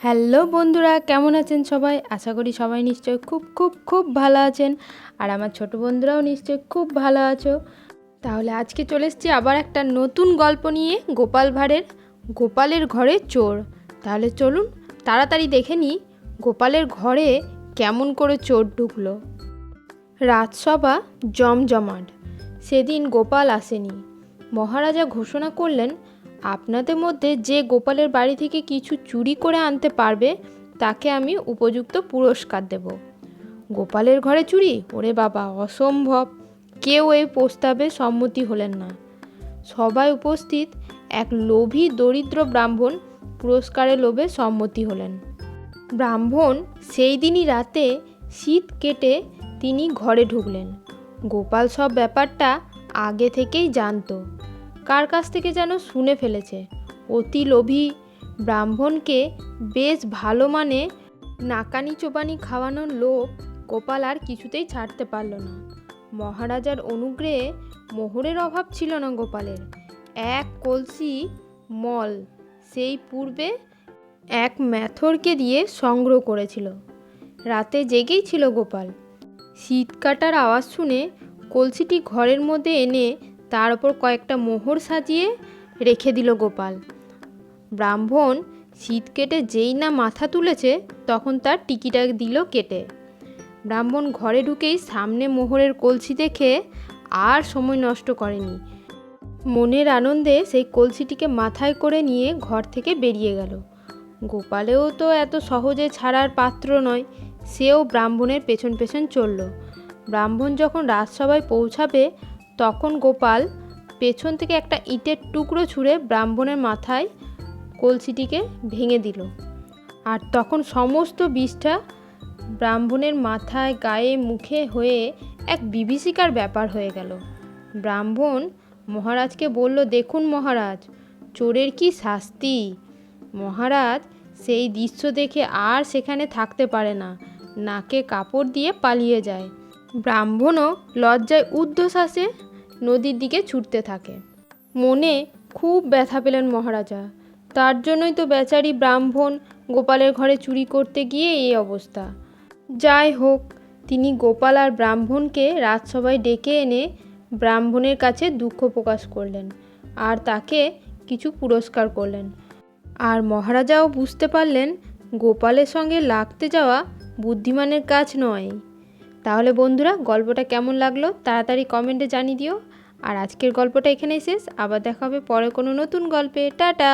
Hello বন্ধুরা, কেমন আছেন সবাই? আশা করি সবাই নিশ্চয়ই খুব খুব খুব ভালো আছেন। আর আমার ছোট বন্ধুরাও নিশ্চয়ই খুব ভালো আছো। তাহলে আজকে চলে এসছি আবার একটা নতুন গল্প নিয়ে গোপাল ভাঁড়ের গোপালের ঘরে চোর। তাহলে চলুন তাড়াতাড়ি দেখে নিই গোপালের ঘরে কেমন করে চোর ঢুকলো। রাজসভা জমজমাট। সেদিন গোপাল আসেনি। মহারাজা ঘোষণা করলেন আপনাদের মধ্যে যে গোপালের বাড়ি থেকে কিছু চুরি করে আনতে পারবে, তাকে আমি উপযুক্ত পুরস্কার দেব। গোপালের ঘরে চুরি? ওরে বাবা, অসম্ভব। কেউ এই প্রস্তাবে সম্মতি হলেন না। সবাই উপস্থিত এক লোভী দরিদ্র ব্রাহ্মণ পুরস্কারের লোভে সম্মতি হলেন। ব্রাহ্মণ সেই দিনই রাতে শীত কেটে তিনি ঘরে ঢুকলেন। গোপাল সব ব্যাপারটা আগে থেকেই জানতো। কার কাছ থেকে যেন শুনে ফেলেছে। অতি লোভী ব্রাহ্মণকে বেশ ভালো মানে নাকানি চোবানি খাওয়ানোর লোভ গোপাল আর কিছুতেই ছাড়তে পারল না। মহারাজার অনুগ্রহে মোহরের অভাব ছিল না গোপালের। এক কলসি মল সেই পূর্বে এক ম্যাথরকে দিয়ে সংগ্রহ করেছিল। রাতে জেগেই ছিল গোপাল। শীত কাটার আওয়াজ শুনে কলসিটি ঘরের মধ্যে এনে তার ওপর কয়েকটা মোহর সাজিয়ে রেখে দিল গোপাল। ব্রাহ্মণ শীত কেটে যেই না মাথা তুলেছে, তখন তার টিকিটা দিল কেটে। ব্রাহ্মণ ঘরে ঢুকেই সামনে মোহরের কলসি দেখে আর সময় নষ্ট করেনি। মনের আনন্দে সেই কলসিটিকে মাথায় করে নিয়ে ঘর থেকে বেরিয়ে গেল। গোপালেও তো এত সহজে ছাড়ার পাত্র নয়, সেও ব্রাহ্মণের পেছন পেছন চলল। ব্রাহ্মণ যখন রাজসভায় পৌঁছাবে তখন গোপাল পেছন থেকে একটা ইটের টুকরো ছুঁড়ে ব্রাহ্মণের মাথায় কলসিটিকে ভেঙে দিল। আর তখন সমস্ত বিষটা ব্রাহ্মণের মাথায় গায়ে মুখে হয়ে এক বিভীষিকার ব্যাপার হয়ে গেল। ব্রাহ্মণ মহারাজকে বলল, দেখুন মহারাজ, চোরের কি শাস্তি? মহারাজ সেই দৃশ্য দেখে আর সেখানে থাকতে পারে না, নাকে কাপড় দিয়ে পালিয়ে যায়। ব্রাহ্মণও লজ্জায় ঊর্ধ্বশ্বাসে নদীর দিকে ছুটতে থাকে। মনে খুব ব্যথা পেলেন মহারাজা। তার জন্যই তো বেচারি ব্রাহ্মণ গোপালের ঘরে চুরি করতে গিয়ে এই অবস্থা। যাই হোক, তিনি গোপাল আর ব্রাহ্মণকে রাজসভায় ডেকে এনে ব্রাহ্মণের কাছে দুঃখ প্রকাশ করলেন আর তাকে কিছু পুরস্কার করলেন। আর মহারাজাও বুঝতে পারলেন গোপালের সঙ্গে লাগতে যাওয়া বুদ্ধিমানের কাজ নয়। তাহলে বন্ধুরা, গল্পটা কেমন লাগল? তাড়াতাড়ি কমেন্টে জানিয়ে দিও। আর আজকের গল্পটা এখানেই শেষ। আবার দেখা হবে পরে কোনো নতুন গল্পে। টাটা!